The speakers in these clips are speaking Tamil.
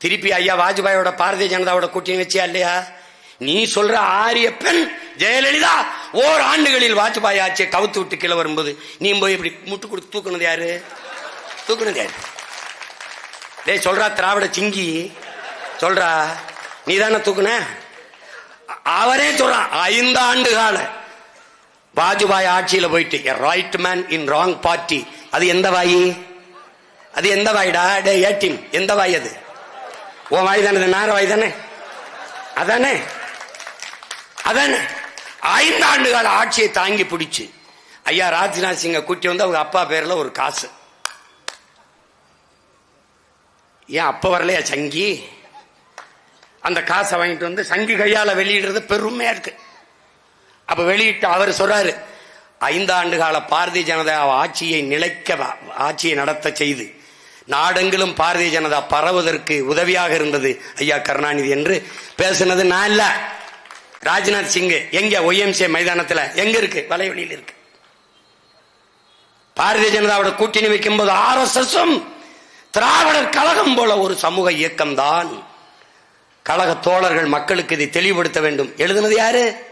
திருப்பி ஐயா வாஜ்பாயோட பாரதிய ஜனதாவோட கூட்டணி வச்சியா இல்லையா? நீ சொல்ற ஆரிய பெண் ஜெயலலிதா ஓர் ஆண்டுகளில் வாஜ்பாய் ஆட்சியை கவுத்து விட்டு கீழே வரும்போது நீ போய் இப்படி முட்டு கொடுத்து தூக்குனது யாரு? தூக்குனது யாரு? டேய் சொல்றா திராவிட சிங்கி. சொல்றா நீ தானே தூக்குன? அவரே சொல்றான் ஐந்து ஆண்டு கால வாஜ்பாய் ஆட்சியில போயிட்டு right man in wrong party அது எந்த வாயி? அது எந்த வாயிடா? டே ஏடிஎம் எந்த வாய் அது? உன் வாய் தானே நேர வாய் தானே? அதானே? அதானே? ஐந்து ஆண்டு கால ஆட்சியை தாங்கி பிடிச்சு. ஐயா ராஜ்நாத் சிங்கை கூட்டி வந்து அவங்க அப்பா பேர்ல ஒரு காசு. ஏன் அப்ப வரலையா சங்கி? அந்த காசை வாங்கிட்டு வந்து சங்கி கையால வெளியிடுறது பெருமையா இருக்கு. அப்ப வெளியிட்டு அவர் சொல்றாரு ஐந்தாண்டு கால பாரதிய ஜனதா ஆட்சியை நிலைக்க ஆட்சியை நடத்த செய்து நாடெங்கிலும் பாரதிய ஜனதா பரவுவதற்கு உதவியாக இருந்தது ஐயா கருணாநிதி என்று பேசினது நான் இல்ல. ராஜ்நாத் சிங் எங்க ஒய்எம்சி மைதானத்துல? எங்க இருக்கு? வலைவெளியில் இருக்கு. பாரதிய ஜனதாவோட கூட்டணி வைக்கும் போது ஆர் எஸ் திராவிடர் கழகம் போல ஒரு சமூக இயக்கம் தான் கழக தோழர்கள் மக்களுக்கு இதை தெளிவுபடுத்த வேண்டும். எழுதுனது யாரு?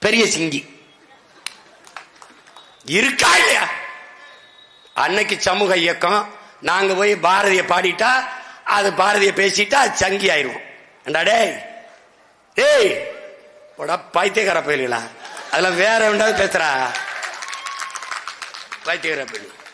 பெரிய சிங்கி. இருக்கா இல்லையா? அன்னைக்கு சமூக இயக்கம் நாங்க போய் பாரதிய பாடிட்டா அது பாரதிய பேசிட்டா அது சங்கி ஆயிருவோம். ஏண்டா டேய்? ஏய் போடா பைத்தியக்கார பயிலுங்களா அதெல்லாம் வேற எவனாவது பேசுறா? பைத்தியக்கார பயிலு.